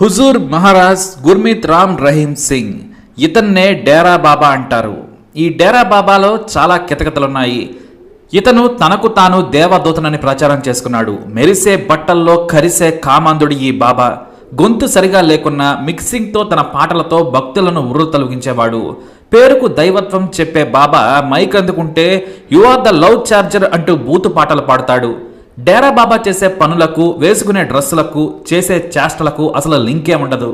హుజూర్ మహారాజ్ గుర్మీత్ రామ్ రహీం సింగ్. ఇతన్నే డేరా బాబా అంటారు. ఈ డేరా బాబాలో చాలా కితకితలున్నాయి. ఇతను తనకు తాను దేవదూతనని ప్రచారం చేసుకున్నాడు. మెరిసే బట్టల్లో కరిసే కామాంధుడి ఈ బాబా. గొంతు సరిగా లేకున్నా మిక్సింగ్తో తన పాటలతో భక్తులను ఉర్రు తొలగించేవాడు. పేరుకు దైవత్వం చెప్పే బాబా mic అందుకుంటే you are the love charger అంటూ బూతు పాటలు పాడతాడు. డేరా బాబా చేసే పనులకు వేసుకునే డ్రెస్సులకు చేసే చేష్టలకు అసలు లింకే ఉండదు.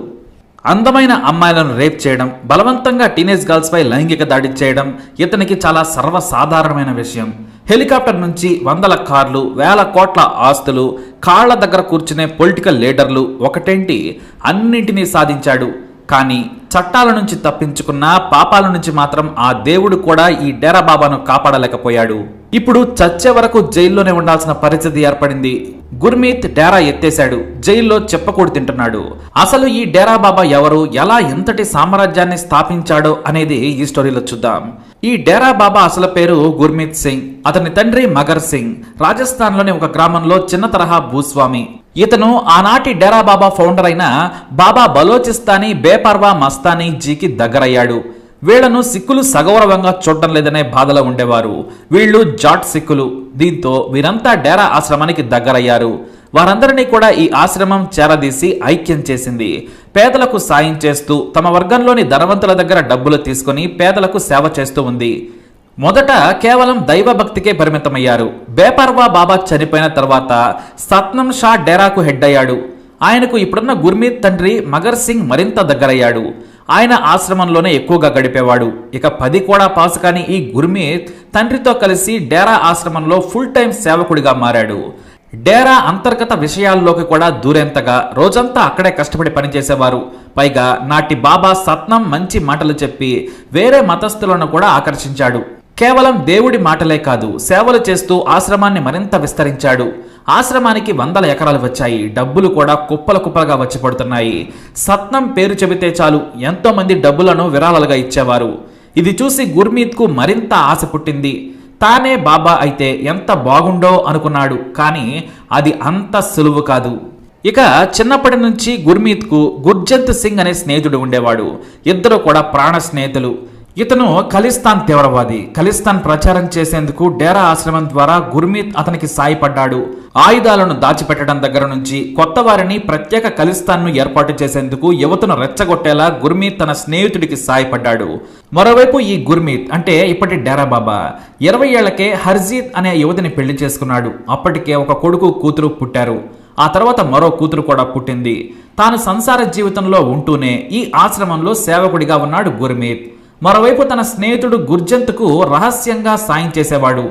అందమైన అమ్మాయిలను రేప్ చేయడం బలవంతంగా టీనేజ్ గర్ల్స్పై లైంగిక దాడి చేయడం ఇతనికి చాలా సర్వసాధారణమైన విషయం. హెలికాప్టర్ నుంచి వందల కార్లు వేల కోట్ల ఆస్తులు కాళ్ళ దగ్గర కూర్చునే పొలిటికల్ లీడర్లు ఒకటేంటి? అన్నింటినీ సాధించాడు. కానీ చట్టాల నుంచి తప్పించుకున్న పాపాల నుంచి మాత్రం ఆ దేవుడు కూడా ఈ డేరా బాబాను కాపాడలేకపోయాడు. ఇప్పుడు చచ్చే వరకు జైల్లోనే ఉండాల్సిన పరిస్థితి ఏర్పడింది. గుర్మీత్ డేరా ఎత్తేశాడు. జైల్లో చెప్పకూడు తింటున్నాడు. అసలు ఈ డేరా బాబా ఎవరు? ఎలా ఎంతటి సామ్రాజ్యాన్ని స్థాపించాడో అనేది ఈ స్టోరీలో చూద్దాం. ఈ డేరా బాబా అసలు పేరు గుర్మీత్ సింగ్. అతని తండ్రి మగర్ సింగ్. రాజస్థాన్లోని ఒక గ్రామంలో చిన్న తరహా భూస్వామి. ఇతను ఆనాటి డేరా బాబా ఫౌండర్ అయిన బాబా బలోచిస్తానీ బేపర్వా మస్తానీ జీకి దగ్గరయ్యాడు. వీళ్ళను సిక్కులు సగౌరవంగా చూడటం లేదనే బాధలో ఉండేవారు. వీళ్ళు జాట్ సిక్కులు. దీంతో వీరంతా డేరా ఆశ్రమానికి దగ్గరయ్యారు. వారందరినీ కూడా ఈ ఆశ్రమం చేరదీసి ఐక్యం చేసింది. పేదలకు సాయం చేస్తూ తమ వర్గంలోని ధనవంతుల దగ్గర డబ్బులు తీసుకుని పేదలకు సేవ చేస్తూ ఉంది. మొదట కేవలం దైవభక్తికే పరిమితమయ్యారు. బేపర్వా బాబా చనిపోయిన తర్వాత సత్నం షా డేరాకు హెడ్ అయ్యాడు. ఆయనకు ఇప్పుడున్న గుర్మీత్ తండ్రి మగర్ సింగ్ మరింత దగ్గరయ్యాడు. ఆయన ఆశ్రమంలోనే ఎక్కువగా గడిపేవాడు. ఇక పది కూడా పాస్ కాని ఈ గుర్మీత్ తండ్రితో కలిసి డేరా ఆశ్రమంలో ఫుల్ టైం సేవకుడిగా మారాడు. డేరా అంతర్గత విషయాల్లోకి కూడా దూరేంతగా రోజంతా అక్కడే కష్టపడి పనిచేసేవారు. పైగా నాటి బాబా సత్నం మంచి మాటలు చెప్పి వేరే మతస్థులను కూడా ఆకర్షించాడు. కేవలం దేవుడి మాటలే కాదు సేవలు చేస్తూ ఆశ్రమాన్ని మరింత విస్తరించాడు. ఆశ్రమానికి వందల ఎకరాలు వచ్చాయి. డబ్బులు కూడా కుప్పల కుప్పలుగా వచ్చి పడుతున్నాయి. సత్నం పేరు చెబితే చాలు ఎంతో మంది డబ్బులను విరాళాలుగా ఇచ్చేవారు. ఇది చూసి గుర్మీత్కు మరింత ఆశ పుట్టింది. తానే బాబా అయితే ఎంత బాగుండో అనుకున్నాడు కానీ అది అంత సులువు కాదు. ఇక చిన్నప్పటి నుంచి గుర్మీత్కు గుర్జంత్ సింగ్ అనే స్నేహితుడు ఉండేవాడు. ఇద్దరు కూడా ప్రాణ స్నేహితులు. ఇతను ఖలిస్తాన్ తీవ్రవాది. ఖలిస్తాన్ ప్రచారం చేసేందుకు డేరా ఆశ్రమం ద్వారా గుర్మీత్ అతనికి సాయపడ్డాడు. ఆయుధాలను దాచిపెట్టడం దగ్గర నుంచి కొత్త వారిని ప్రత్యేక ఖలిస్తాన్ను ఏర్పాటు చేసేందుకు యువతను రెచ్చగొట్టేలా గుర్మీత్ తన స్నేహితుడికి సాయపడ్డాడు. మరోవైపు ఈ గుర్మీత్ అంటే ఇప్పటి డేరా బాబా. ఇరవై ఏళ్ళకే హర్జీత్ అనే యువతిని పెళ్ళి చేసుకున్నాడు. అప్పటికే ఒక కొడుకు కూతురు పుట్టారు. ఆ తర్వాత మరో కూతురు కూడా పుట్టింది. తాను సంసార జీవితంలో ఉంటూనే ఈ ఆశ్రమంలో సేవకుడిగా ఉన్నాడు గుర్మీత్. మరోవైపు తన స్నేహితుడు గుర్జంత్కు రహస్యంగా సాయం చేసేవాడు.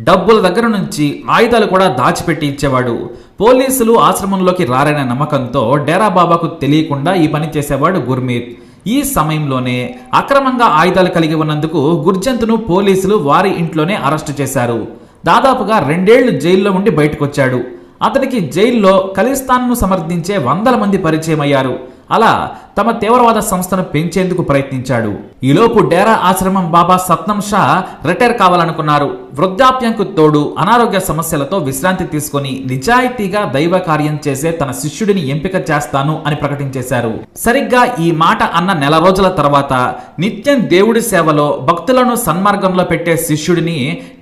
డబ్బుల దగ్గర నుంచి ఆయుధాలు కూడా దాచిపెట్టి ఇచ్చేవాడు. పోలీసులు ఆశ్రమంలోకి రారనే నమ్మకంతో డేరా బాబాకు తెలియకుండా ఈ పని చేసేవాడు గుర్మీత్ ఈ సమయంలోనే అక్రమంగా ఆయుధాలు కలిగి ఉన్నందుకు గుర్జంత్ను పోలీసులు వారి ఇంట్లోనే అరెస్టు చేశారు. దాదాపుగా రెండేళ్ళు జైల్లో ఉండి బయటకొచ్చాడు. అతనికి జైల్లో ఖలిస్తాన్ను సమర్థించే వందల మంది పరిచయం అయ్యారు అలా తమ తీవ్రవాద సంస్థను పెంచేందుకు ప్రయత్నించాడు. ఈలోపు డేరా ఆశ్రమం బాబా సత్నం షా రిటైర్ కావాలనుకున్నారు. వృద్ధాప్యంకు తోడు అనారోగ్య సమస్యలతో విశ్రాంతి తీసుకొని నిజాయితీగా దైవ కార్యం చేసే తన శిష్యుడిని ఎంపిక చేస్తాను అని ప్రకటించేశారు. సరిగ్గా ఈ మాట అన్న నెల రోజుల తర్వాత నిత్యం దేవుడి సేవలో భక్తులను సన్మార్గంలో పెట్టే శిష్యుడిని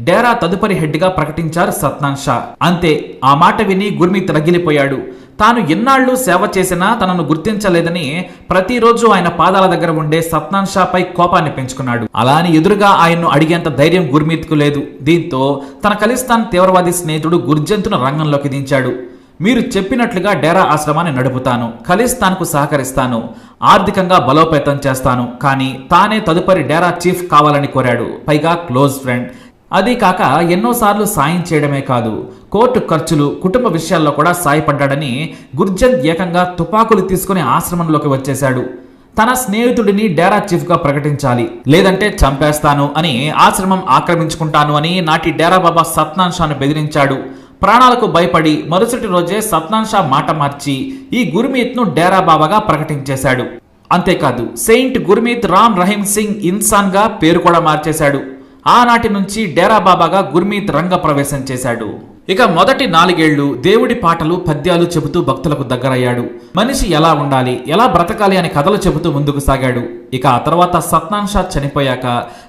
డేరా తదుపరి హెడ్గా ప్రకటించారు సత్నాన్ షా. అంతే ఆ మాట విని గుర్మిత్ రగిలిపోయాడు తాను ఎన్నాళ్ళు సేవ చేసినా తనను గుర్తించలేదని ప్రతిరోజు ఆయన పాదాల దగ్గర ఉండే సత్నాన్ షాపై కోపాన్ని పెంచుకున్నాడు. అలా అని ఎదురుగా ఆయన్ను అడిగేంత ధైర్యం గుర్మీత్కు లేదు. దీంతో తన ఖలిస్తాన్ తీవ్రవాది స్నేహితుడు గుర్జంతును రంగంలోకి దించాడు. మీరు చెప్పినట్లుగా డేరా ఆశ్రమాన్ని నడుపుతాను. ఖలిస్తాన్కు సహకరిస్తాను. ఆర్థికంగా బలోపేతం చేస్తాను. కానీ తానే తదుపరి డేరా చీఫ్ కావాలని కోరాడు. పైగా క్లోజ్ ఫ్రెండ్. అదీ కాక ఎన్నోసార్లు సాయం చేయడమే కాదు. కోర్టు ఖర్చులు కుటుంబ విషయాల్లో కూడా సాయపడ్డాడని గుర్జంత్ ఏకంగా తుపాకులు తీసుకుని ఆశ్రమంలోకి వచ్చేశాడు. తన స్నేహితుడిని డేరా చీఫ్గా ప్రకటించాలి. లేదంటే చంపేస్తాను అని ఆశ్రమం ఆక్రమించుకుంటాను అని నాటి డేరా బాబా సత్నాన్షాను బెదిరించాడు. ప్రాణాలకు భయపడి మరుసటి రోజే సత్నాన్షా మాట మార్చి ఈ గుర్మీత్ను డేరా బాబాగా ప్రకటించేశాడు. అంతేకాదు సెయింట్ గుర్మీత్ రామ్ రహీం సింగ్ ఇన్సాన్గా పేరు కూడా మార్చేశాడు. ఆనాటి నుంచి డేరా బాబాగా గుర్మీత్ రంగ ప్రవేశం చేశాడు. ఇక మొదటి నాలుగేళ్ళు దేవుడి పాటలు పద్యాలు చెబుతూ భక్తులకు దగ్గరయ్యాడు. మనిషి ఎలా ఉండాలి ఎలా బ్రతకాలి అని కథలు చెబుతూ ముందుకు సాగాడు. ఇక ఆ తర్వాత సత్నాన్ షా చనిపోయాక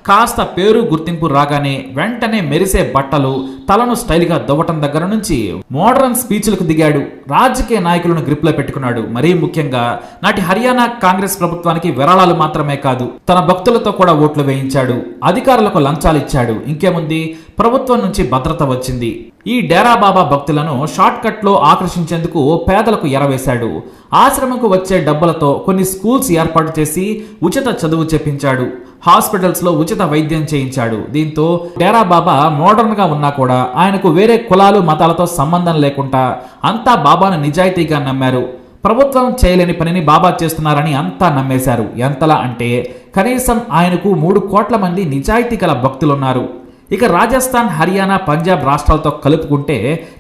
కాస్త పేరు గుర్తింపు రాగానే వెంటనే మెరిసే బట్టలు తలను స్టైల్గా దువ్వటం దగ్గర నుంచి మోడర్న్ స్పీచ్లకు దిగాడు. రాజకీయ నాయకులను గ్రిప్లో పెట్టుకున్నాడు. మరీ ముఖ్యంగా నాటి హర్యానా కాంగ్రెస్ ప్రభుత్వానికి విరాళాలు మాత్రమే కాదు తన భక్తులతో కూడా ఓట్లు వేయించాడు. అధికారులకు లంచాలు ఇచ్చాడు. ఇంకేముంది? ప్రభుత్వం నుంచి భద్రత వచ్చింది. ఈ డేరా బాబా భక్తులను షార్ట్కట్లో ఆకర్షించేందుకు పేదలకు ఎరవేశాడు. ఆశ్రమంకు వచ్చే డబ్బులతో కొన్ని స్కూల్స్ ఏర్పాటు చేసి ఉచిత చదువు చెప్పించాడు. హాస్పిటల్స్లో ఉచిత వైద్యం చేయించాడు. దీంతో డేరా బాబా మోడర్న్గా ఉన్నా కూడా ఆయనకు వేరే కులాలు మతాలతో సంబంధం లేకుండా అంతా బాబాను నిజాయితీగా నమ్మారు. ప్రభుత్వం చేయలేని పనిని బాబా చేస్తున్నారని అంతా నమ్మేశారు. ఎంతలా అంటే కనీసం ఆయనకు మూడు కోట్ల మంది నిజాయితీ గల భక్తులున్నారు. ఇక రాజస్థాన్ హర్యానా పంజాబ్ రాష్ట్రాలతో కలుపుకుంటే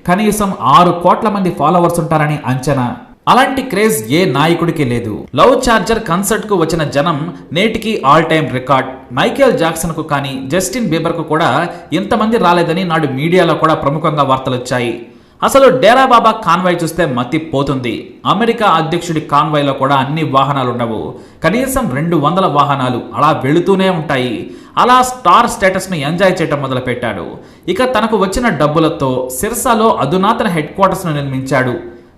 కనీసం ఆరు కోట్ల మంది ఫాలోవర్స్ ఉంటారని అంచనా. అలాంటి క్రేజ్ ఏ నాయకుడికి లేదు. లవ్ చార్జర్ కన్సర్ట్కు వచ్చిన జనం నేటికి ఆల్ టైమ్ రికార్డ్. మైకేల్ జాక్సన్కు కానీ జస్టిన్ బీబర్కు కూడా ఇంతమంది రాలేదని నాడు మీడియాలో కూడా ప్రముఖంగా వార్తలు వచ్చాయి అసలు డేరా బాబా కాన్వాయ్ చూస్తే మతి పోతుంది. అమెరికా అధ్యక్షుడి కాన్వాయ్లో కూడా అన్ని వాహనాలు ఉండవు కనీసం రెండు వందల వాహనాలు అలా వెళుతూనే ఉంటాయి. అలా స్టార్ స్టేటస్ను ఎంజాయ్ చేయటం మొదలుపెట్టాడు. ఇక తనకు వచ్చిన డబ్బులతో సిర్సాలో అధునాతన హెడ్ క్వార్టర్స్ను నిర్మించాడు.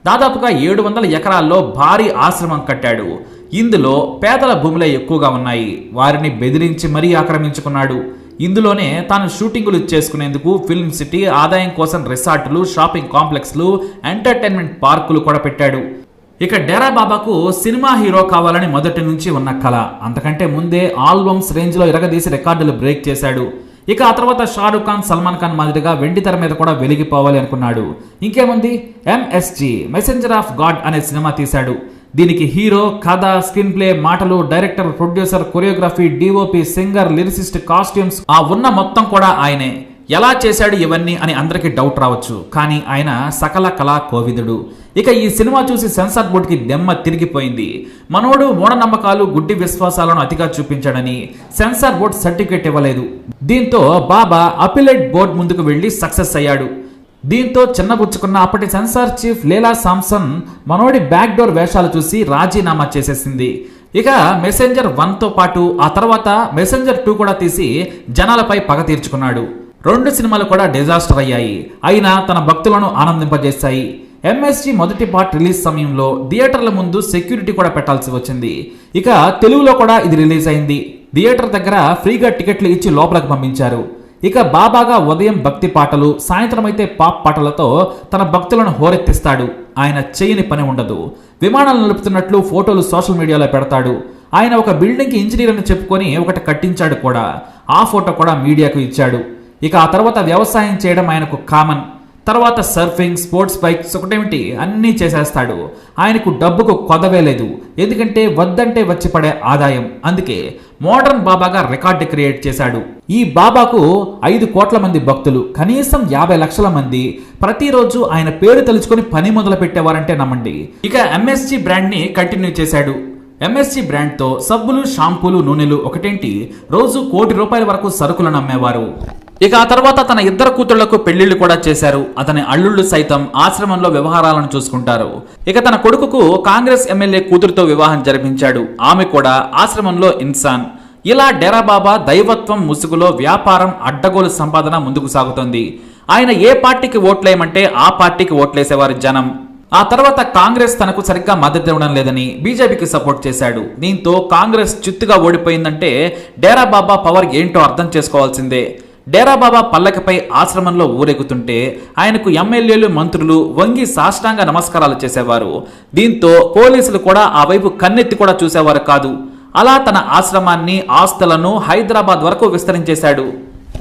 దాదాపుగా ఏడు వందల ఎకరాల్లో భారీ ఆశ్రమం కట్టాడు. ఇందులో పేదల భూములే ఎక్కువగా ఉన్నాయి. వారిని బెదిరించి మరీ ఆక్రమించుకున్నాడు. ఇందులోనే తాను షూటింగులు చేసుకునేందుకు ఫిల్మ్ సిటీ ఆదాయం కోసం రిసార్టులు షాపింగ్ కాంప్లెక్స్లు ఎంటర్టైన్మెంట్ పార్కులు కూడా పెట్టాడు. ఇక డేరా బాబాకు సినిమా హీరో కావాలని మొదటి నుంచి ఉన్న కళ. అంతకంటే ముందే ఆల్బమ్స్ రేంజ్లో ఇరగదీసి రికార్డులు బ్రేక్ చేశాడు. ఇక ఆ తర్వాత షారుఖ్ ఖాన్ సల్మాన్ ఖాన్ మాదిరిగా వెండి తెర మీద కూడా వెలిగిపోవాలి అనుకున్నాడు. ఇంకేముంది? ఎంఎస్జి మెసెంజర్ ఆఫ్ గాడ్ అనే సినిమా తీశాడు. దీనికి హీరో కథ స్క్రీన్ ప్లే మాటలు director producer choreography DOP singer lyricist costumes ఆ ఉన్న మొత్తం కూడా ఆయనే. ఎలా చేశాడు ఇవన్నీ అని అందరికీ డౌట్ రావచ్చు. కానీ ఆయన సకల కళా కోవిదుడు. ఇక ఈ సినిమా చూసి సెన్సార్ బోర్డుకి దెమ్మ తిరిగిపోయింది. మనోడు మూఢనమ్మకాలు గుడ్డి విశ్వాసాలను అతిగా చూపించాడని సెన్సార్ బోర్డు సర్టిఫికేట్ ఇవ్వలేదు. దీంతో బాబా అపిలేట్ బోర్డు ముందుకు వెళ్ళి సక్సెస్ అయ్యాడు. దీంతో చిన్నబుచ్చుకున్న అప్పటి సెన్సార్ చీఫ్ లీలా సామ్సన్ మనోడి బ్యాక్ డోర్ వేషాలు చూసి రాజీనామా చేసేసింది. ఇక మెసెంజర్ వన్తో పాటు ఆ తర్వాత మెసెంజర్ టూ కూడా తీసి జనాలపై పగ తీర్చుకున్నాడు. రెండు సినిమాలు కూడా డిజాస్టర్ అయ్యాయి. అయినా తన భక్తులను ఆనందింపజేశాయి. ఎంఎస్జి మొదటి పార్ట్ రిలీజ్ సమయంలో థియేటర్ల ముందు సెక్యూరిటీ కూడా పెట్టాల్సి వచ్చింది. ఇక తెలుగులో కూడా ఇది రిలీజ్ అయింది. థియేటర్ దగ్గర ఫ్రీగా టికెట్లు ఇచ్చి లోపలికి పంపించారు. ఇక బాబాగా ఉదయం భక్తి పాటలు సాయంత్రం అయితే పాప్ పాటలతో తన భక్తులను హోరెత్తిస్తాడు. ఆయన చేయని పని ఉండదు. విమానాలు నడుపుతున్నట్లు ఫోటోలు సోషల్ మీడియాలో పెడతాడు. ఆయన ఒక బిల్డింగ్కి ఇంజనీర్ అని చెప్పుకొని ఒకటి కట్టించాడు కూడా. ఆ ఫోటో కూడా మీడియాకు ఇచ్చాడు. ఇక ఆ తర్వాత వ్యవసాయం చేయడం ఆయనకు కామన్. తర్వాత సర్ఫింగ్ స్పోర్ట్స్ బైక్స్ ఒకటేమిటి అన్నీ చేసేస్తాడు. ఆయనకు డబ్బుకు కొదవే లేదు. ఎందుకంటే వద్దంటే వచ్చి పడే ఆదాయం. అందుకే మోడర్న్ బాబాగా రికార్డు క్రియేట్ చేశాడు. ఈ బాబాకు ఐదు కోట్ల మంది భక్తులు కనీసం యాభై లక్షల మంది. ప్రతిరోజు ఆయన పేరు తలుచుకొని పని మొదలు పెట్టేవారంటే నమ్మండి. ఇక ఎంఎస్జి బ్రాండ్ని కంటిన్యూ చేశాడు. ఎంఎస్జి బ్రాండ్తో సబ్బులు షాంపూలు నూనెలు ఒకటేంటి? రోజు కోటి రూపాయల వరకు సరుకులను అమ్మేవారు. ఇక ఆ తర్వాత తన ఇద్దరు కూతుళ్ళకు పెళ్ళిళ్ళు కూడా చేశారు. అతని అల్లుళ్ళు సైతం ఆశ్రమంలో వ్యవహారాలను చూసుకుంటారు. ఇక తన కొడుకుకు కాంగ్రెస్ ఎమ్మెల్యే కూతురుతో వివాహం జరిపించాడు. ఆమె కూడా ఆశ్రమంలో ఇన్సాన్. ఇలా డేరా బాబా దైవత్వం ముసుగులో వ్యాపారం అడ్డగోలు సంపాదన ముందుకు సాగుతోంది. ఆయన ఏ పార్టీకి ఓట్లేయమంటే ఆ పార్టీకి ఓట్లేసేవారు జనం. ఆ తర్వాత కాంగ్రెస్ తనకు సరిగ్గా మద్దతు ఇవ్వడం లేదని బీజేపీకి సపోర్ట్ చేశాడు. దీంతో కాంగ్రెస్ చిత్తుగా ఓడిపోయిందంటే డేరా బాబా పవర్ ఏంటో అర్థం చేసుకోవాల్సిందే. డేరాబాబా పల్లకపై ఆశ్రమంలో ఊరెగుతుంటే ఆయనకు ఎమ్మెల్యేలు మంత్రులు వంగి సాష్టాంగ నమస్కారాలు చేసేవారు. దీంతో పోలీసులు కూడా ఆ వైపు కన్నెత్తి కూడా చూసేవారు కాదు. అలా తన ఆశ్రమాన్ని ఆస్తులను హైదరాబాద్ వరకు విస్తరించేశాడు.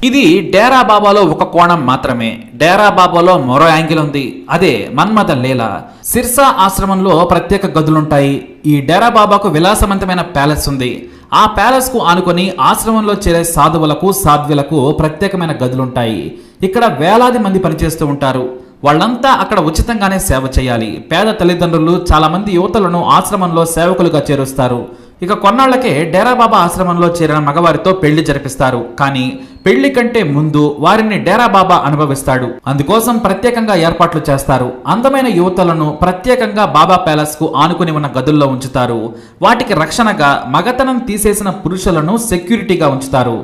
ఇది డేరా బాబాలో ఒక కోణం మాత్రమే. డేరా బాబాలో మరో యాంగిల్ ఉంది. అదే మన్మథ లీల. సిర్సా ఆశ్రమంలో ప్రత్యేక గదులుంటాయి. ఈ డేరా బాబాకు విలాసవంతమైన ప్యాలెస్ ఉంది. ఆ ప్యాలెస్కు ఆనుకొని ఆశ్రమంలో చేరే సాధువులకు సాధ్వులకు ప్రత్యేకమైన గదులుంటాయి. ఇక్కడ వేలాది మంది పనిచేస్తూ ఉంటారు. వాళ్ళంతా అక్కడ ఉచితంగానే సేవ చేయాలి. పేద తల్లిదండ్రులు చాలా మంది యువతలను ఆశ్రమంలో సేవకులుగా చేరుస్తారు. ఇక కొన్నాళ్ళకే డేరా బాబా ఆశ్రమంలో చేరిన మగవారితో పెళ్ళి జరిపిస్తారు. కానీ పెళ్ళి కంటే ముందు వారిని డేరా బాబా అనుభవిస్తాడు. అందుకోసం ప్రత్యేకంగా ఏర్పాట్లు చేస్తారు. అందమైన యువతలను ప్రత్యేకంగా బాబా ప్యాలెస్కు ఆనుకుని ఉన్న గదుల్లో ఉంచుతారు. వాటికి రక్షణగా మగతనం తీసేసిన పురుషులను సెక్యూరిటీగా ఉంచుతారు.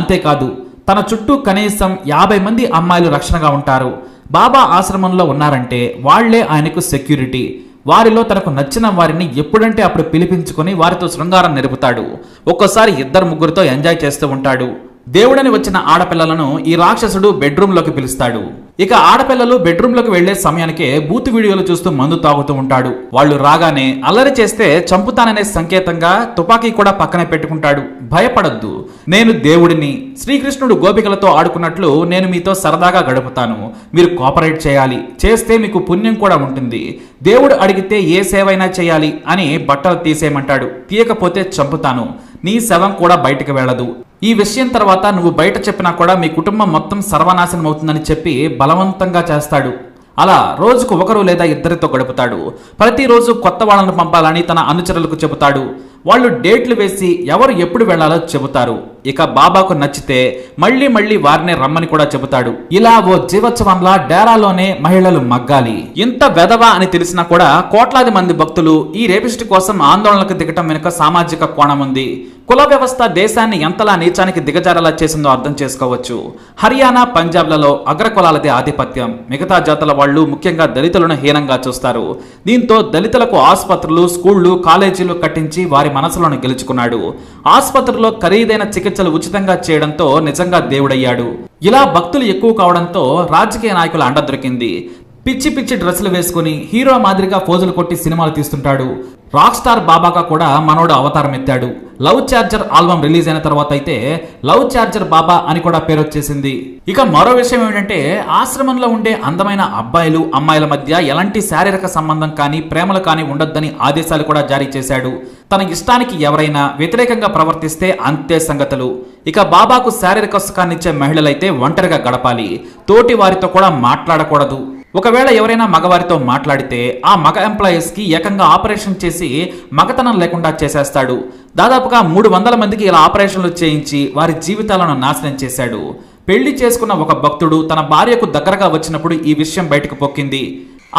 అంతేకాదు తన చుట్టూ కనీసం యాభై మంది అమ్మాయిలు రక్షణగా ఉంటారు. బాబా ఆశ్రమంలో ఉన్నారంటే వాళ్ళే ఆయనకు సెక్యూరిటీ. వారిలో తనకు నచ్చిన వారిని ఎప్పుడంటే అప్పుడు పిలిపించుకొని వారితో శృంగారం నిలుపుతాడు ఒక్కోసారి ఇద్దరు ముగ్గురితో ఎంజాయ్ చేస్తూ ఉంటాడు. దేవుడని వచ్చిన ఆడపిల్లలను ఈ రాక్షసుడు బెడ్రూమ్లోకి పిలుస్తాడు. ఇక ఆడపిల్లలు బెడ్రూమ్లోకి వెళ్ళే సమయానికే బూత్ వీడియోలు చూస్తూ మందు తాగుతూ ఉంటాడు. వాళ్ళు రాగానే అల్లరి చేస్తే చంపుతాననే సంకేతంగా తుపాకీ కూడా పక్కనే పెట్టుకుంటాడు. భయపడద్దు. నేను దేవుడిని శ్రీకృష్ణుడు గోపికలతో ఆడుకున్నట్లు నేను మీతో సరదాగా గడుపుతాను. మీరు కోఆపరేట్ చేయాలి. చేస్తే మీకు పుణ్యం కూడా ఉంటుంది. దేవుడు అడిగితే ఏ సేవైనా చేయాలి అని బట్టలు తీసేయమంటాడు. తీయకపోతే చంపుతాను. నీ శవం కూడా బయటకు వెళ్ళదు. ఈ విషయం తర్వాత నువ్వు బయట చెప్పినా కూడా మీ కుటుంబం మొత్తం సర్వనాశనం అవుతుందని చెప్పి బలవంతంగా చేస్తాడు. అలా రోజుకు ఒకరు లేదా ఇద్దరితో గడుపుతాడు. ప్రతిరోజు కొత్త వాళ్ళను పంపాలని తన అనుచరులకు చెబుతాడు. వాళ్ళు డేట్లు వేసి ఎవరు ఎప్పుడు వెళ్ళాలో చెబుతారు. ఇక బాబాకు నచ్చితే మళ్ళీ మళ్ళీ వారినే రమ్మని కూడా చెబుతాడు. ఇలా ఓ జీవోత్సవంలా డేరాలోనే మహిళలు మగ్గాలి. ఇంత వెధవ అని తెలిసినా కూడా కోట్లాది మంది భక్తులు ఈ రేపిస్ట్ కోసం ఆందోళనకు దిగటం వెనుక సామాజిక కోణం ఉంది. కుల వ్యవస్థ దేశాన్ని ఎంతలా నీచానికి దిగజారేలా చేసిందో అర్థం చేసుకోవచ్చు. హర్యానా పంజాబ్లలో అగ్రకులాలదే ఆధిపత్యం. మిగతా జాతుల వాళ్ళు ముఖ్యంగా దళితులను హీనంగా చూస్తారు. దీంతో దళితులకు ఆసుపత్రులు స్కూళ్ళు కాలేజీలు కట్టించి వారి మనసులను గెలుచుకున్నాడు. ఆసుపత్రిలో ఖరీదైన చికిత్సలు ఉచితంగా చేయడంతో నిజంగా దేవుడయ్యాడు. ఇలా భక్తులు ఎక్కువ కావడంతో రాజకీయ నాయకుల అండ దొరికింది. పిచ్చి పిచ్చి డ్రెస్సులు వేసుకుని హీరో మాదిరిగా పోజులు కొట్టి సినిమాలు తీస్తుంటాడు. రాక్ స్టార్ బాబాగా కూడా మనోడు అవతారం ఎత్తాడు లవ్ చార్జర్ ఆల్బమ్ రిలీజ్ అయిన తర్వాత అయితే లవ్ చార్జర్ బాబా అని కూడా పేరు వచ్చేసింది ఇక మరో విషయం ఏంటంటే ఆశ్రమంలో ఉండే అందమైన అబ్బాయిలు అమ్మాయిల మధ్య ఎలాంటి శారీరక సంబంధం కానీ ప్రేమలు కానీ ఉండొద్దని ఆదేశాలు కూడా జారీ చేశాడు. తన ఇష్టానికి ఎవరైనా వ్యతిరేకంగా ప్రవర్తిస్తే అంతే సంగతులు. ఇక బాబాకు శారీరక సుఖాన్నిచ్చే మహిళలైతే ఒంటరిగా గడపాలి. తోటి వారితో కూడా మాట్లాడకూడదు. ఒకవేళ ఎవరైనా మగవారితో మాట్లాడితే ఆ మగ ఎంప్లాయీస్కి ఏకంగా ఆపరేషన్ చేసి మగతనం లేకుండా చేసేస్తాడు. దాదాపుగా మూడు వందల మందికి ఇలా ఆపరేషన్లు చేయించి వారి జీవితాలను నాశనం చేశాడు. పెళ్ళి చేసుకున్న ఒక భక్తుడు తన భార్యకు దగ్గరగా వచ్చినప్పుడు ఈ విషయం బయటకు పొక్కింది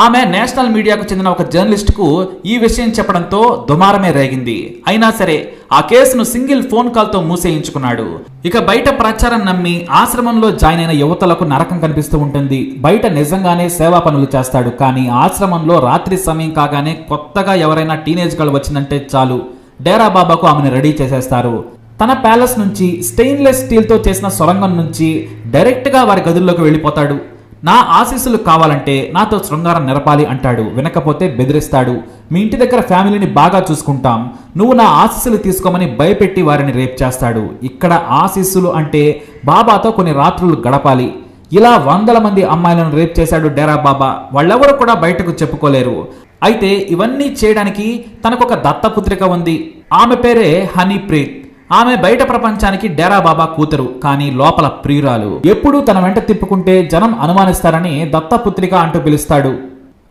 ఆమె నేషనల్ మీడియాకు చెందిన ఒక జర్నలిస్టుకు ఈ విషయం చెప్పడంతో దుమారమే రేగింది. అయినా సరే ఆ కేసును సింగిల్ ఫోన్ కాల్తో మూసేయించుకున్నాడు. ఇక బయట ప్రచారం నమ్మి ఆశ్రమంలో జాయిన్ అయిన యువతలకు నరకం కనిపిస్తూ ఉంటుంది. బయట నిజంగానే సేవా పనులు చేస్తాడు. కానీ ఆశ్రమంలో రాత్రి సమయం కాగానే కొత్తగా ఎవరైనా టీనేజ్ గర్ల్ వచ్చిందంటే చాలు. డేరా బాబాకు ఆమెను రెడీ చేసేస్తారు. తన ప్యాలెస్ నుంచి స్టెయిన్లెస్ స్టీల్తో చేసిన సొరంగం నుంచి డైరెక్ట్గా వారి గదుల్లోకి వెళ్ళిపోతాడు. నా ఆశీస్సులు కావాలంటే నాతో శృంగారం నిరపాలి అంటాడు. వినకపోతే బెదిరిస్తాడు. మీ ఇంటి దగ్గర ఫ్యామిలీని బాగా చూసుకుంటాం. నువ్వు నా ఆశీస్సులు తీసుకోమని భయపెట్టి వారిని రేప్ చేస్తాడు. ఇక్కడ ఆశీస్సులు అంటే బాబాతో కొన్ని రాత్రులు గడపాలి. ఇలా వందల మంది అమ్మాయిలను రేప్ చేశాడు డేరా బాబా. వాళ్ళెవరూ కూడా బయటకు చెప్పుకోలేరు. అయితే ఇవన్నీ చేయడానికి తనకొక దత్తపుత్రిక ఉంది. ఆమె పేరే హనీప్రీత్. ఆమె బయట ప్రపంచానికి డేరా బాబా కూతురు కానీ లోపల ప్రియురాలు. ఎప్పుడూ తన వెంట తిప్పుకుంటే జనం అనుమానిస్తారని దత్తపుత్రిక అంటూ పిలుస్తాడు.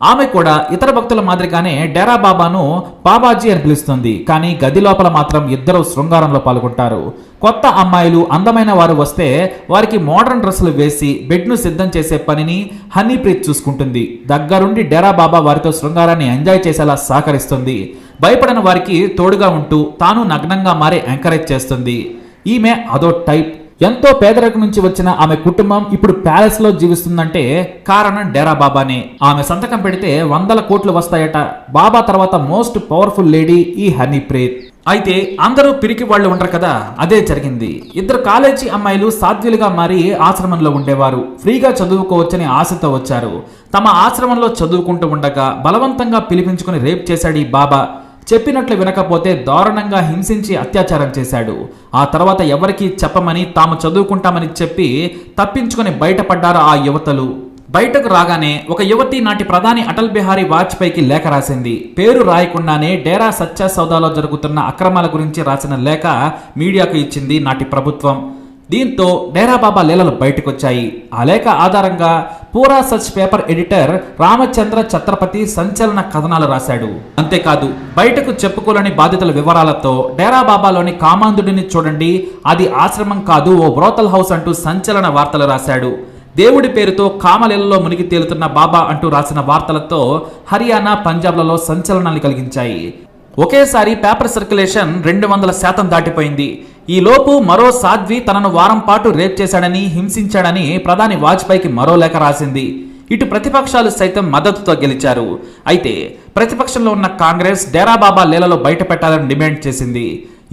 ఆమె కూడా ఇతర భక్తుల మాదిరిగానే డేరా బాబాను బాబాజీ అని పిలుస్తుంది కానీ గది లోపల మాత్రం ఇద్దరు శృంగారంలో పాల్గొంటారు. కొత్త అమ్మాయిలు అందమైన వారు వస్తే వారికి మోడర్న్ డ్రెస్సులు వేసి బెడ్ను సిద్ధం చేసే పనిని హనీప్రీత్ చూసుకుంటుంది. దగ్గరుండి డేరా బాబా వారితో శృంగారాన్ని ఎంజాయ్ చేసేలా సహకరిస్తుంది. భయపడిన వారికి తోడుగా ఉంటూ తాను నగ్నంగా మారే ఎంకరేజ్ చేస్తుంది. ఈమె అదో టైప్. ఎంతో పేదరికం నుంచి వచ్చిన ఆమె కుటుంబం ఇప్పుడు ప్యాలెస్లో జీవిస్తుందంటే కారణం డేరా బాబానే. ఆమె సంతకం పెడితే వందల కోట్లు వస్తాయట. బాబా తర్వాత మోస్ట్ పవర్ఫుల్ లేడీ ఈ హనీ ప్రేత్. అయితే అందరూ పిరికి వాళ్ళు ఉండరు కదా అదే జరిగింది. ఇద్దరు కాలేజీ అమ్మాయిలు సాధ్యులుగా మారి ఆశ్రమంలో ఉండేవారు. ఫ్రీగా చదువుకోవచ్చని ఆశతో వచ్చారు. తమ ఆశ్రమంలో చదువుకుంటూ ఉండగా బలవంతంగా పిలిపించుకుని రేప్ చేశాడు ఈ బాబా. చెప్పినట్లు వినకపోతే దారుణంగా హింసించి అత్యాచారం చేశాడు. ఆ తర్వాత ఎవరికీ చెప్పమని తాము చదువుకుంటామని చెప్పి తప్పించుకొని బయటపడ్డారు ఆ యువతలు. బయటకు రాగానే ఒక యువతి నాటి ప్రధాని అటల్ బిహారీ వాజ్పేయికి లేఖ రాసింది. పేరు రాయకుండానే డేరా సచ్చా సౌదాలో జరుగుతున్న అక్రమాల గురించి రాసిన లేఖ మీడియాకు ఇచ్చింది నాటి ప్రభుత్వం. దీంతో డేరా బాబా లీలలు బయటకొచ్చాయి. ఆ లేఖ ఆధారంగా పూరా సచ్ పేపర్ ఎడిటర్ రామచంద్ర ఛత్రపతి సంచలన కథనాలు రాశాడు. అంతేకాదు బయటకు చెప్పుకోలేని బాధితుల వివరాలతో డేరా బాబాలోని కామాంధుడిని చూడండి. అది ఆశ్రమం కాదు ఓ బ్రోతల్ హౌస్ అంటూ సంచలన వార్తలు రాశాడు. దేవుడి పేరుతో కామలీలలో మునిగి తేలుతున్న బాబా అంటూ రాసిన వార్తలతో హర్యానా పంజాబ్లలో సంచలనాన్ని కలిగించాయి. ఒకేసారి పేపర్ సర్క్యులేషన్ రెండు వందల శాతం దాటిపోయింది. ఈలోపు మరో సాధ్వి తనను వారం పాటు రేప్ చేశాడని హింసించాడని ప్రధాని వాజ్పేయికి మరో లేఖ రాసింది. ఇటు ప్రతిపక్షాలు సైతం మద్దతుతో గెలిచారు. అయితే ప్రతిపక్షంలో ఉన్న కాంగ్రెస్ డేరా బాబా లీలలో బయట పెట్టాలని డిమాండ్ చేసింది.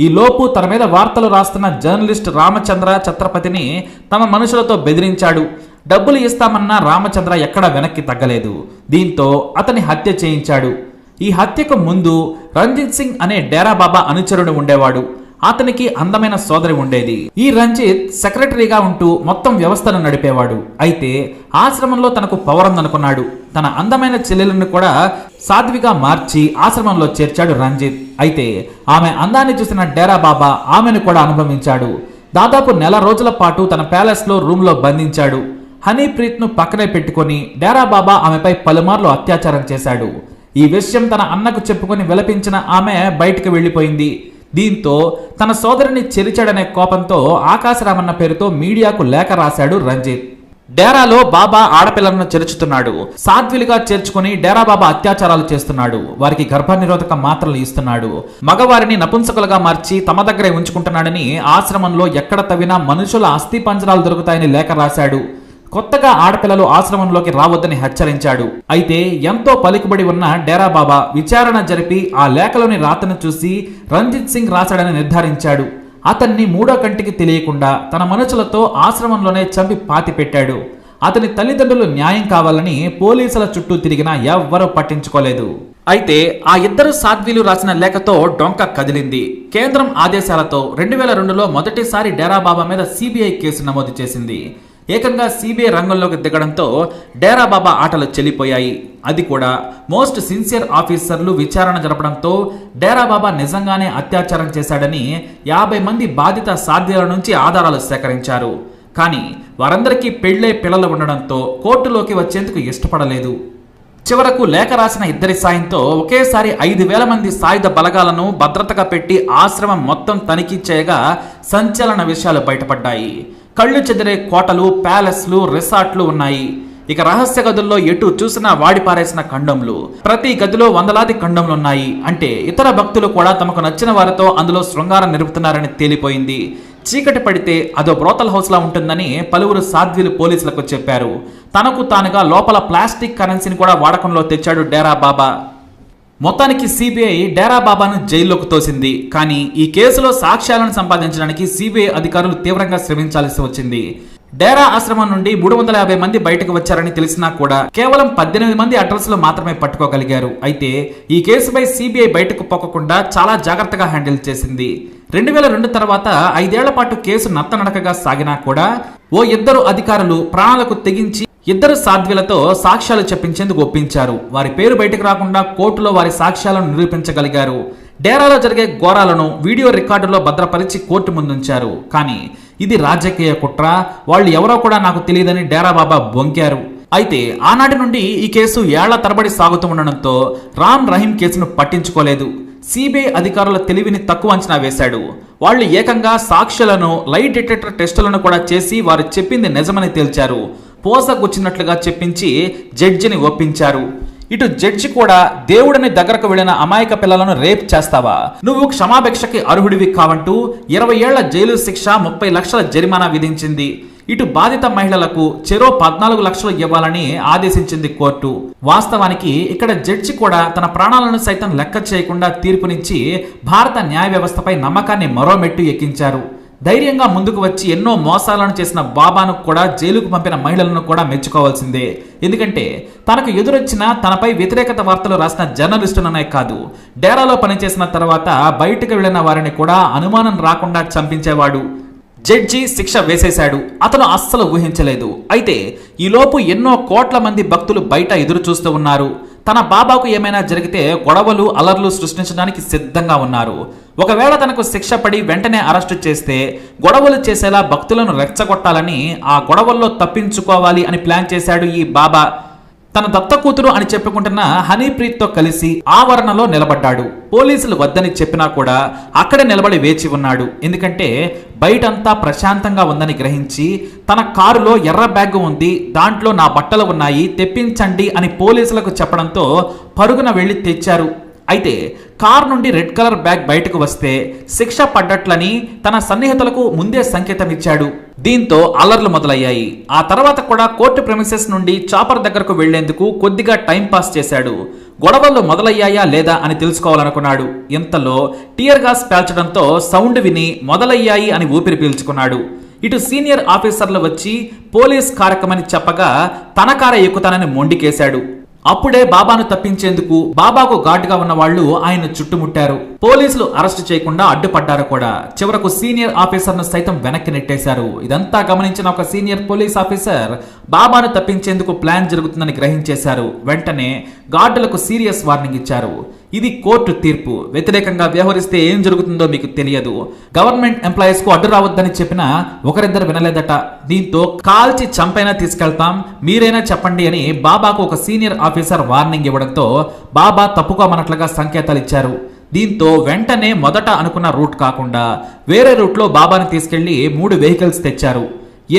ఈ లోపు తన మీద వార్తలు రాస్తున్న జర్నలిస్ట్ రామచంద్ర ఛత్రపతిని తమ మనుషులతో బెదిరించాడు. డబ్బులు ఇస్తామన్న రామచంద్ర ఎక్కడా వెనక్కి తగ్గలేదు. దీంతో అతని హత్య చేయించాడు. ఈ హత్యకు ముందు రంజిత్ సింగ్ అనే డేరా బాబా అనుచరుడు ఉండేవాడు. అతనికి అందమైన సోదరి ఉండేది. ఈ రంజిత్ సెక్రటరీగా ఉంటూ మొత్తం వ్యవస్థను నడిపేవాడు. అయితే ఆశ్రమంలో తనకు పవర్ ఉందనుకున్నాడు. తన అందమైన చెల్లెలను కూడా సాధ్విగా మార్చి ఆశ్రమంలో చేర్చాడు రంజిత్. అయితే ఆమె అందాన్ని చూసిన డేరా బాబా ఆమెను కూడా అనుభవించాడు. దాదాపు నెల రోజుల పాటు తన ప్యాలెస్లో రూమ్లో బంధించాడు. హనీప్రీత్ను పక్కనే పెట్టుకొని డేరా బాబా ఆమెపై పలుమార్లు అత్యాచారం చేశాడు. ఈ విషయం తన అన్నకు చెప్పుకొని విలపించిన ఆమె బయటికి వెళ్ళిపోయింది. దీంతో తన సోదరిని చెరిచాడనే కోపంతో ఆకాశరామన్న పేరుతో మీడియాకు లేఖ రాశాడు రంజిత్. డేరాలో బాబా ఆడపిల్లలను చేర్చుతున్నాడు. సాధ్విలుగా చేర్చుకుని డేరా బాబా అత్యాచారాలు చేస్తున్నాడు. వారికి గర్భనిరోధక మాత్రలు ఇస్తున్నాడు. మగవారిని నపుంసకులుగా మార్చి తమ దగ్గరే ఉంచుకుంటున్నాడని ఆశ్రమంలో ఎక్కడ తవ్వినా మనుషుల అస్థి పంజరాలు దొరుకుతాయని లేఖ రాశాడు. కొత్తగా ఆడపిల్లలు ఆశ్రమంలోకి రావద్దని హెచ్చరించాడు. అయితే ఎంతో పలుకుబడి ఉన్న డేరా బాబా విచారణ జరిపి ఆ లేఖలోని రాతను చూసి రంజిత్ సింగ్ రాశాడని నిర్ధారించాడు. అతన్ని మూడో కంటికి తెలియకుండా తన మనుషులతో ఆశ్రమంలోనే చంపి పాతి పెట్టాడు. అతని తల్లిదండ్రులు న్యాయం కావాలని పోలీసుల చుట్టూ తిరిగినా ఎవ్వరూ పట్టించుకోలేదు. అయితే ఆ ఇద్దరు సాధ్వీలు రాసిన లేఖతో డొంక కదిలింది. కేంద్రం ఆదేశాలతో రెండు వేల రెండులో మొదటిసారి డేరా బాబా మీద సిబిఐ కేసు నమోదు చేసింది. ఏకంగా సిబిఐ రంగంలోకి దిగడంతో డేరా బాబా ఆటలు చెల్లిపోయాయి. అది కూడా మోస్ట్ సిన్సియర్ ఆఫీసర్లు విచారణ జరపడంతో డేరా బాబా నిజంగానే అత్యాచారం చేశాడని యాభై మంది బాధిత సాధ్యాల నుంచి ఆధారాలు సేకరించారు. కానీ వారందరికీ పెళ్ళే పిల్లలు ఉండడంతో కోర్టులోకి వచ్చేందుకు ఇష్టపడలేదు. చివరకు లేఖ రాసిన ఇద్దరి సాయంతో ఒకేసారి ఐదు వేల మంది సాయుధ బలగాలను భద్రతగా పెట్టి ఆశ్రమం మొత్తం తనిఖీ చేయగా సంచలన విషయాలు బయటపడ్డాయి. కళ్ళు చెదిరే కోటలు ప్యాలెస్లు రిసార్ట్లు ఉన్నాయి. ఇక రహస్య గదుల్లో ఎటు చూసినా వాడి పారేసిన ఖండంలు. ప్రతి గదిలో వందలాది ఖండంలు ఉన్నాయి అంటే ఇతర భక్తులు కూడా తమకు నచ్చిన వారితో అందులో శృంగారం నిలుపుతున్నారని తేలిపోయింది. చీకటి పడితే అదో బ్రోతల్ హౌస్లా ఉంటుందని పలువురు సాధ్వీలు పోలీసులకు చెప్పారు. తనకు తానుగా లోపల ప్లాస్టిక్ కరెన్సీని కూడా వాడకంలో తెచ్చాడు డేరా బాబా. మొత్తానికి సిబిఐ డేరా బాబాను జైల్లోకి తోసింది. కానీ ఈ కేసులో సాక్ష్యాలను సంపాదించడానికి సిబిఐ అధికారులు తీవ్రంగా శ్రమించాల్సి వచ్చింది. డేరా ఆశ్రమం నుండి మూడు వందల యాభై మంది బయటకు వచ్చారని తెలిసినా కూడా కేవలం పద్దెనిమిది మంది అడ్రస్లు మాత్రమే పట్టుకోగలిగారు. అయితే ఈ కేసుపై సిబిఐ బయటకు పోకకుండా చాలా జాగ్రత్తగా హ్యాండిల్ చేసింది. రెండు వేల రెండు తర్వాత ఐదేళ్ళ పాటు కేసు నత్తనడకగా సాగినా కూడా ఓ ఇద్దరు అధికారులు ప్రాణాలకు తెగించి ఇద్దరు సాధ్వులతో సాక్ష్యాలు చెప్పించేందుకు ఒప్పించారు. వారి పేరు బయటకు రాకుండా కోర్టులో వారి సాక్ష్యాలను నిరూపించగలిగారు. డేరాలో జరిగే ఘోరాలను వీడియో రికార్డులో భద్రపరిచి కోర్టు ముందుంచారు. కానీ ఇది రాజకీయ కుట్ర. వాళ్ళు ఎవరో కూడా నాకు తెలియదని డేరా బాబా బొంకారు అయితే ఆనాటి నుండి ఈ కేసు ఏళ్ళ తరబడి సాగుతూ ఉండడంతో రామ్ రహీం కేసును పట్టించుకోలేదు. సిబిఐ అధికారుల తెలివిని తక్కువ అంచనా వేశాడు. వాళ్ళు ఏకంగా సాక్ష్యాలను లైట్ డిటెక్టర్ టెస్టులను కూడా చేసి వారు చెప్పింది నిజమని తేల్చారు. పోసగుచ్చినట్లుగా చెప్పించి జడ్జిని ఒప్పించారు. ఇటు జడ్జి కూడా దేవుడిని దగ్గరకు వెళ్ళిన అమాయక పిల్లలను రేప్ చేస్తావా? నువ్వు క్షమాభిక్షకి అర్హుడివి కావంటూ ఇరవై ఏళ్ళ జైలు శిక్ష ముప్పై లక్షల జరిమానా విధించింది. ఇటు బాధిత మహిళలకు చెరో పద్నాలుగు లక్షలు ఇవ్వాలని ఆదేశించింది కోర్టు. వాస్తవానికి ఇక్కడ జడ్జి కూడా తన ప్రాణాలను సైతం లెక్క చేయకుండా తీర్పునిచ్చి భారత న్యాయ వ్యవస్థపై నమ్మకాన్ని మరో మెట్టు ఎక్కించారు. ధైర్యంగా ముందుకు వచ్చి ఎన్నో మోసాలను చేసిన బాబాను కూడా జైలుకు పంపిన మహిళలను కూడా మెచ్చుకోవాల్సిందే. ఎందుకంటే తనకు ఎదురొచ్చిన తనపై వ్యతిరేకత వార్తలు రాసిన జర్నలిస్టులనే కాదు డేరాలో పనిచేసిన తర్వాత బయటకు వెళ్ళిన వారిని కూడా అనుమానం రాకుండా చంపించేవాడు. జడ్జి శిక్ష వేసేశాడు. అతను అస్సలు ఊహించలేదు. అయితే ఈలోపు ఎన్నో కోట్ల మంది భక్తులు బయట ఎదురు చూస్తూ ఉన్నారు. తన బాబాకు ఏమైనా జరిగితే గొడవలు అలర్లు సృష్టించడానికి సిద్ధంగా ఉన్నారు. ఒకవేళ తనకు శిక్ష పడి వెంటనే అరెస్టు చేస్తే గొడవలు చేసేలా భక్తులను రెచ్చగొట్టాలని ఆ గొడవల్లో తప్పించుకోవాలి అని ప్లాన్ చేశాడు ఈ బాబా. తన దత్త కూతురు అని చెప్పుకుంటున్న హనీప్రీత్తో కలిసి ఆవరణలో నిలబడ్డాడు. పోలీసులు వద్దని చెప్పినా కూడా అక్కడే నిలబడి వేచి ఉన్నాడు. ఎందుకంటే బయటంతా ప్రశాంతంగా ఉందని గ్రహించి తన కారులో ఎర్ర బ్యాగ్ ఉంది దాంట్లో నా బట్టలు ఉన్నాయి తెప్పించండి అని పోలీసులకు చెప్పడంతో పరుగున వెళ్ళి తెచ్చారు. అయితే కార్ నుండి రెడ్ కలర్ బ్యాగ్ బయటకు వస్తే శిక్ష పడ్డట్లని తన సన్నిహితులకు ముందే సంకేతం ఇచ్చాడు. దీంతో అల్లర్లు మొదలయ్యాయి. ఆ తర్వాత కూడా కోర్టు ప్రెమిసెస్ నుండి చాపర్ దగ్గరకు వెళ్ళేందుకు కొద్దిగా టైం పాస్ చేశాడు. గొడవలు మొదలయ్యాయా లేదా అని తెలుసుకోవాలనుకున్నాడు. ఇంతలో టియర్ గాస్ పేల్చడంతో సౌండ్ విని మొదలయ్యాయి అని ఊపిరి పీల్చుకున్నాడు. ఇటు సీనియర్ ఆఫీసర్లు వచ్చి పోలీస్ కార్యక్రమని చెప్పగా తన కార ఎక్కుతానని మొండికేశాడు. అప్పుడే బాబాను తప్పించేందుకు బాబాకు ఘాటుగా ఉన్న వాళ్ళు ఆయన చుట్టుముట్టారు. పోలీసులు అరెస్టు చేయకుండా అడ్డుపడ్డారు కూడా. చివరకు సీనియర్ ఆఫీసర్ను సైతం వెనక్కి నెట్టేశారు. ఇదంతా గమనించిన ఒక సీనియర్ పోలీస్ ఆఫీసర్ బాబాను తప్పించేందుకు ప్లాన్ జరుగుతుందని గ్రహించేశారు. వెంటనే గార్డులకు సీరియస్ వార్నింగ్ ఇచ్చారు. ఇది కోర్టు తీర్పు. వ్యతిరేకంగా వ్యవహరిస్తే ఏం జరుగుతుందో మీకు తెలియదు. గవర్నమెంట్ ఎంప్లాయీస్కు అడ్డు రావద్దని చెప్పినా ఒకరిద్దరు వినలేదట. దీంతో కాల్చి చంపైనా తీసుకెళ్తాం. మీరైనా చెప్పండి అని బాబాకు ఒక సీనియర్ ఆఫీసర్ వార్నింగ్ ఇవ్వడంతో బాబా తప్పుకోమన్నట్లుగా సంకేతాలు ఇచ్చారు. దీంతో వెంటనే మొదట అనుకున్న రూట్ కాకుండా వేరే రూట్లో బాబాని తీసుకెళ్ళి మూడు వెహికల్స్ తెచ్చారు.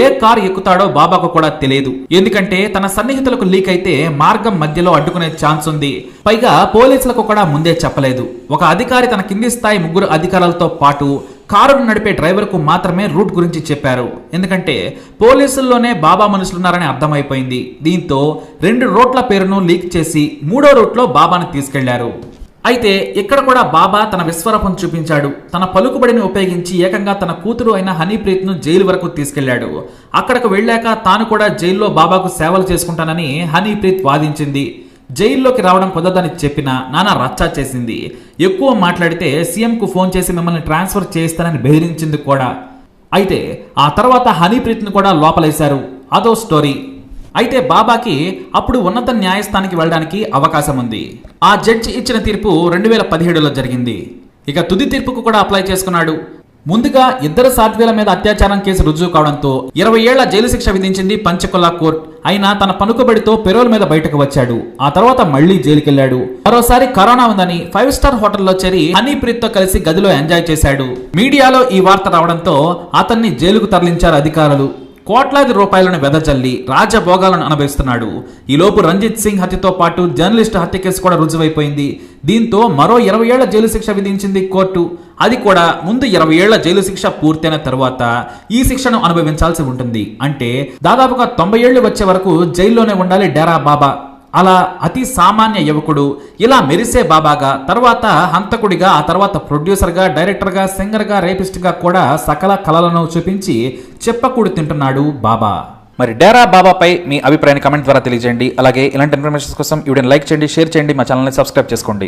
ఏ కార్ ఎక్కుతాడో బాబాకు కూడా తెలియదు. ఎందుకంటే తన సన్నిహితులకు లీక్ అయితే మార్గం మధ్యలో అడ్డుకునే ఛాన్స్ ఉంది. పైగా పోలీసులకు కూడా ముందే చెప్పలేదు. ఒక అధికారి తన కింది స్థాయి ముగ్గురు అధికారులతో పాటు కారును నడిపే డ్రైవర్కు మాత్రమే రూట్ గురించి చెప్పారు. ఎందుకంటే పోలీసుల్లోనే బాబా మనుషులున్నారని అర్థమైపోయింది. దీంతో రెండు రోడ్ల పేరును లీక్ చేసి మూడో రూట్లో బాబాను తీసుకెళ్ళారు. అయితే ఇక్కడ కూడా బాబా తన విశ్వరూపం చూపించాడు. తన పలుకుబడిని ఉపయోగించి ఏకంగా తన కూతురు అయిన హనీప్రీత్ను జైలు వరకు తీసుకెళ్ళాడు. అక్కడకు వెళ్ళాక తాను కూడా జైల్లో బాబాకు సేవలు చేసుకుంటానని హనీప్రీత్ వాదించింది. జైల్లోకి రావడం కుదరదని చెప్పిన నానా రచ్చా చేసింది. ఎక్కువ మాట్లాడితే సీఎంకు ఫోన్ చేసి మిమ్మల్ని ట్రాన్స్ఫర్ చేస్తానని బెదిరించింది కూడా. అయితే ఆ తర్వాత హనీప్రీత్ను కూడా లోపలేశారు. అదో స్టోరీ. అయితే బాబాకి అప్పుడు ఉన్నత న్యాయస్థానానికి వెళ్ళడానికి అవకాశం ఉంది ఆ జడ్జి ఇచ్చిన తీర్పు రెండు వేల పదిహేడులో జరిగింది. ఇక తుది తీర్పుకు కూడా అప్లై చేసుకున్నాడు. ముందుగా ఇద్దరు సాధ్వీల మీద అత్యాచారం కేసు రుజువు కావడంతో ఇరవై ఏళ్ళ జైలు శిక్ష విధించింది పంచకుల కోర్ట్. అయినా తన పనుకబడితో పెరోల్ మీద బయటకు వచ్చాడు. ఆ తర్వాత మళ్ళీ జైలుకెళ్ళాడు మరోసారి కరోనా ఉందని ఫైవ్ స్టార్ హోటల్లో చేరి హనీప్రీత్తో కలిసి గదిలో ఎంజాయ్ చేశాడు. మీడియాలో ఈ వార్త రావడంతో అతన్ని జైలుకు తరలించారు అధికారులు. కోట్లాది రూపాయలను వెదజల్లి రాజభోగాలను అనుభవిస్తున్నాడు. ఈలోపు రంజిత్ సింగ్ హత్యతో పాటు జర్నలిస్ట్ హత్య కేసు కూడా రుజువైపోయింది. దీంతో మరో ఇరవై ఏళ్ళ జైలు శిక్ష విధించింది కోర్టు. అది కూడా ముందు ఇరవై ఏళ్ళ జైలు శిక్ష పూర్తయిన తర్వాత ఈ శిక్షను అనుభవించాల్సి ఉంటుంది. అంటే దాదాపుగా తొంభై ఏళ్ళు వచ్చే వరకు జైల్లోనే ఉండాలి డేరా బాబా. అలా అతి సామాన్య యువకుడు ఇలా మెరిసే బాబాగా తర్వాత హంతకుడిగా ఆ తర్వాత ప్రొడ్యూసర్గా డైరెక్టర్గా సింగర్గా రేపిస్ట్గా కూడా సకల కళలను చూపించి చెప్పకూడి తింటున్నాడు బాబా. మరి డేరా బాబాపై మీ అభిప్రాయాన్ని కమెంట్ ద్వారా తెలియజేయండి. అలాగే ఇలాంటి ఇన్ఫర్మేషన్ కోసం వీడియోని లైక్ చేయండి షేర్ చేయండి మా ఛానల్ని సబ్స్క్రైబ్ చేసుకోండి.